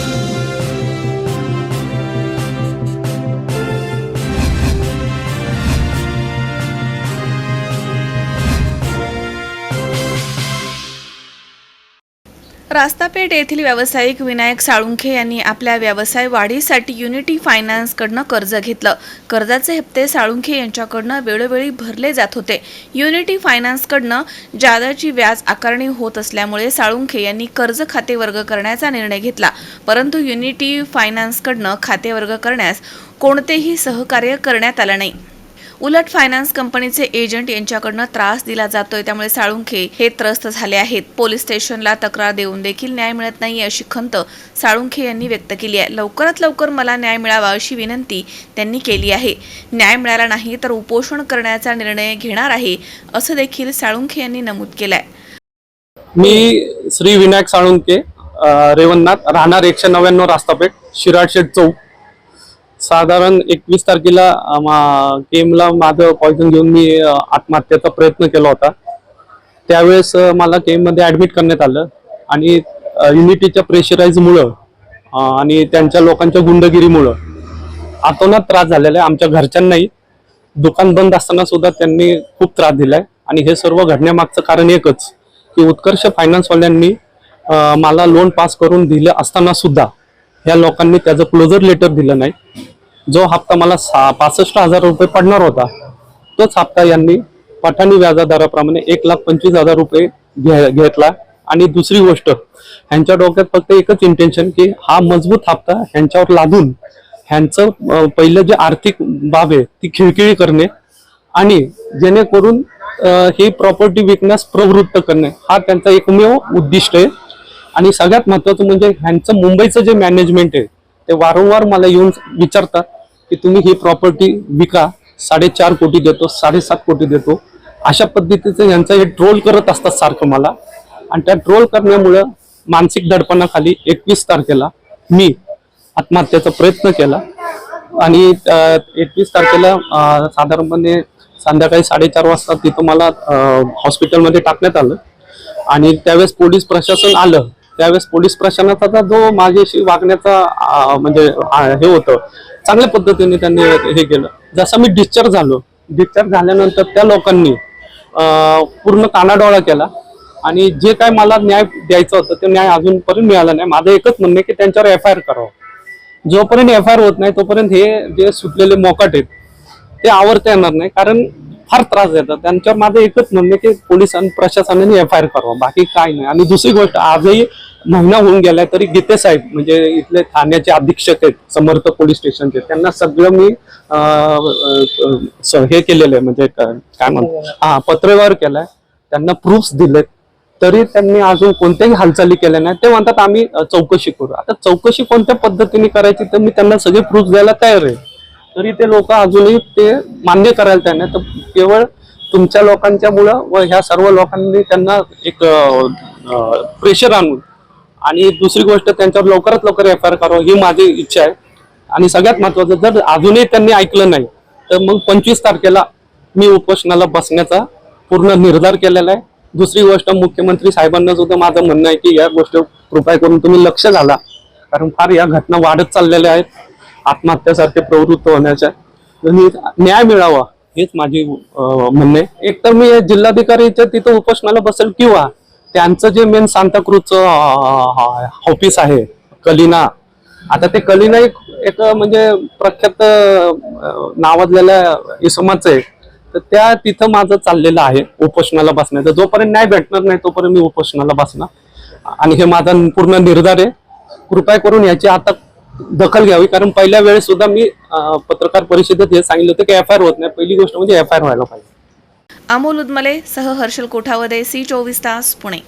Thank you. Rastapeth येथील व्यावसायिक विनायक साळुंखे यांनी आपल्या व्यवसाय वाढीसाठी युनिटी फायनान्सकडनं कर्ज घेतलं. कर्जाचे हप्ते साळुंखे यांच्याकडनं वेळोवेळी भरले जात होते. युनिटी फायनान्सकडनं जादाची व्याज आकारणी होत असल्यामुळे साळुंखे यांनी कर्ज खाते वर्ग करण्याचा निर्णय घेतला. परंतु युनिटी फायनान्सकडनं खाते वर्ग करण्यास कोणतेही सहकार्य करण्यात आलं नाही. उलट फायनान्स कंपनीचे एजंट यांच्याकडनं त्रास दिला जातोय त्यामुळे साळुंखे हे त्रस्त झाले आहेत. पोलीस स्टेशनला तक्रार देऊन देखील न्याय मिळत नाही अशी खंत साळुंखे यांनी व्यक्त केली आहे. लवकरात लवकर मला न्याय मिळावा अशी विनंती त्यांनी केली आहे. न्याय मिळाला नाही तर उपोषण करण्याचा निर्णय घेणार आहे असं देखील साळुंखे यांनी नमूद केलंय. मी श्री विनायक साळुंके रेवन्नाथ रेवणनाथ राहणार एकशे नव्याण्णव रास्तापेठ शिराडशेठ चौक. साधारण एकवीस तारखेला केमला माझं पॉइझन घेऊन मी आत्महत्येचा प्रयत्न केला होता. त्यावेळेस मला केममध्ये ॲडमिट करण्यात आलं आणि युनिटीच्या प्रेशराईजमुळं आणि त्यांच्या लोकांच्या गुंडगिरीमुळं. आतोनात त्रास झालेला आहे आमच्या घरच्यांनाही. दुकान बंद असताना सुद्धा त्यांनी खूप त्रास दिलाय. आणि हे सर्व घडण्यामागचं कारण एकच की उत्कर्ष फायनान्सवाल्यांनी मला लोन पास करून दिलं असताना सुद्धा ह्या लोकांनी त्याचं क्लोजर लेटर दिलं नाही. जो हप्ता मला सा पासष्ट हजार रुपये पडणार होता तोच हप्ता यांनी पठाणी व्याजादराप्रमाणे एक लाख पंचवीस हजार रुपये घे घेतला. आणि दुसरी गोष्ट ह्यांच्या डोक्यात फक्त एकच इंटेन्शन की हा मजबूत हप्ता ह्यांच्यावर लादून ह्यांचं पहिलं जे आर्थिक बाब आहे ती खिळखिळी करणे आणि जेणेकरून ही प्रॉपर्टी विकण्यास प्रवृत्त करणे हा त्यांचा एकमेव उद्दिष्ट आहे. आणि सगळ्यात महत्वाचं म्हणजे ह्यांचं मुंबईचं जे मॅनेजमेंट आहे ते वारंवार मला येऊन विचारतात की तुम्ही ही प्रॉपर्टी विका साडेचार कोटी देतो साडेसात कोटी देतो. अशा पद्धतीचं यांचं हे ट्रोल करत असतात सारखं मला. आणि त्या ट्रोल करण्यामुळं मानसिक दडपणाखाली एकवीस तारखेला मी आत्महत्येचा प्रयत्न केला. आणि एकवीस तारखेला साधारणपणे संध्याकाळी साडेचार वाजता तिथं मला हॉस्पिटलमध्ये टाकण्यात आलं. आणि त्यावेळेस पोलीस प्रशासन आलं. त्यावेळेस पोलीस प्रशासनाचा जो माझ्याशी वागण्याचा म्हणजे हे होतं चांगल्या पद्धतीने त्यांनी हे केलं. जसं मी डिस्चार्ज झालो डिस्चार्ज झाल्यानंतर त्या लोकांनी पूर्ण कानाडोळा केला. आणि जे काय मला न्याय द्यायचं होतं ते न्याय अजूनपर्यंत मिळाला नाही. माझं एकच म्हणणं आहे की त्यांच्यावर एफ आय आर करावं. जोपर्यंत एफ आय आर होत नाही तोपर्यंत हे जे सुटलेले मोकाट आहेत ते आवरता येणार नाही. कारण फार त्रास देतात. त्यांच्यावर माझं एकच म्हणणं की की पोलिसांनी प्रशासनाने एफ आय आर करावं. बाकी काय नाही. आणि दुसरी गोष्ट आजही महिना होऊन गेलाय तरी गीते साहेब म्हणजे इथले ठाण्याचे अधीक्षक आहेत समर्थ पोलीस स्टेशनचे त्यांना सगळं मी हे केलेलं आहे. म्हणजे काय काय म्हणतो हा पत्रव्यवहार केलाय. त्यांना प्रूफ्स दिलेत. तरी त्यांनी अजून कोणत्याही हालचाली केल्या नाही ते म्हणतात आम्ही चौकशी करू. आता चौकशी कोणत्या पद्धतीने करायची तर मी त्यांना सगळे प्रूफ द्यायला तयार आहे. तरी ते लोक अजूनही ते मान्य करायला त्यांना. तर केवळ तुमच्या लोकांच्यामुळं व ह्या सर्व लोकांनी त्यांना एक प्रेशर आणून आणि दुसरी गोष्ट त्यांच्यावर लवकरात लवकर एफ आय आर करावं ही माझी इच्छा आहे. आणि सगळ्यात महत्वाचं जर अजूनही त्यांनी ऐकलं नाही तर मग पंचवीस तारखेला मी उपोषणाला बसण्याचा पूर्ण निर्धार केलेला आहे. दुसरी गोष्ट मुख्यमंत्री साहेबांना सुद्धा माझं म्हणणं आहे की या गोष्ट कृपया करून तुम्ही लक्ष घाला. कारण फार या घटना वाढत चाललेल्या आहेत. आत्महत्यासारखे प्रवृत्त होण्याच्या. न्याय मिळावा हेच माझी म्हणणं. आहे एक तर मी जिल्हाधिकारीच्या तिथं उपोषणाला बसेल किंवा त्यांचं जे मेन सांताक्रूजचं ऑफिस आहे कलिना. आता ते कलिना एक एक म्हणजे प्रख्यात नावाजलेल्या इसमाचं आहे. तर त्या तिथं माझं चाललेलं आहे उपोषणाला बसण्याचं. जोपर्यंत न्याय भेटणार नाही तोपर्यंत मी उपोषणाला बसणार. आणि हे माझा पूर्ण निर्धार आहे. कृपया करून याची आता दखल घ्यावी. कारण पहिल्या वेळेस सुद्धा मी पत्रकार परिषदेत हे सांगितलं होतं की एफ आय आर होत नाही. पहिली गोष्ट म्हणजे एफ आय आर व्हायला पाहिजे. अमोल उदमले सह हर्षल कोठावदे सी चोवीस तास पुणे.